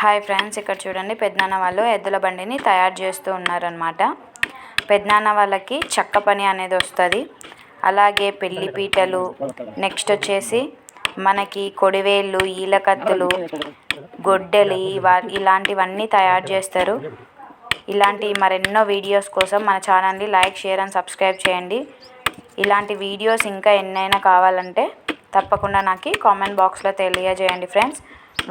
Hi friends ఇక్కడ చూడండి పెద్దనాన్న వాళ్ళు ఎద్దుల బండిని తయారు చేస్తూ ఉన్నారనమాట పెద్దనాన్న వాళ్ళకి చెక్క పని అనేది వస్తుంది. అలాగే పెళ్ళి పీటలు నెక్స్ట్ వచ్చేసి మనకి కొడివేళ్ళు ఈలకత్తులు గొడ్డలి ఇలాంటివన్నీ తయారు చేస్తారు. ఇలాంటి మరెన్నో వీడియోస్ కోసం మన ఛానల్ని లైక్ షేర్ అండ్ సబ్స్క్రైబ్ చేయండి. ఇలాంటి వీడియోస్ ఇంకా ఎన్నైనా కావాలంటే తప్పకుండా నాకు కామెంట్ బాక్స్లో తెలియజేయండి ఫ్రెండ్స్.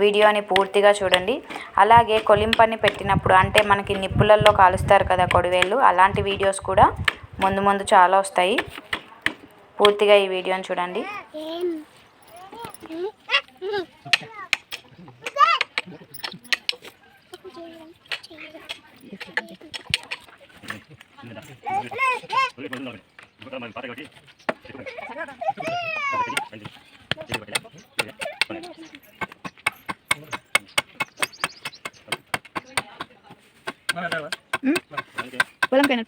వీడియోని పూర్తిగా చూడండి. అలాగే కొలింపని పెట్టినప్పుడు అంటే మనకి నిప్పులలో కాలుస్తారు కదా కొడివేళ్ళు అలాంటి వీడియోస్ కూడా ముందు ముందు చాలా వస్తాయి. పూర్తిగా ఈ వీడియోని చూడండి. Walang kanan.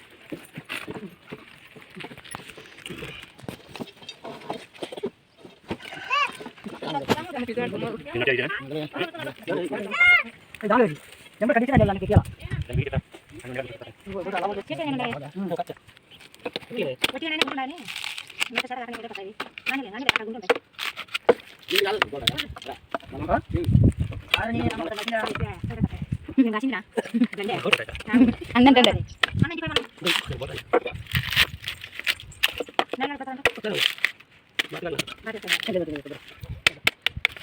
അങ്ങനെ Gracias.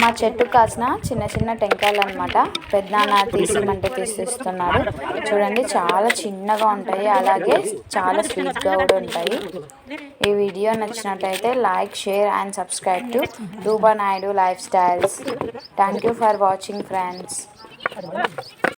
మా చెట్టు కాసిన చిన్న చిన్న టెంకాయలు అనమాట పెద్దనాన్న మంటకి తీసిస్తున్నాడు. చూడండి చాలా చిన్నగా ఉంటాయి. అలాగే చాలా స్వీట్గా కూడా ఉంటాయి. ఈ వీడియో నచ్చినట్లయితే like share and subscribe to Ruba Naidu life styles. Thank you for watching friends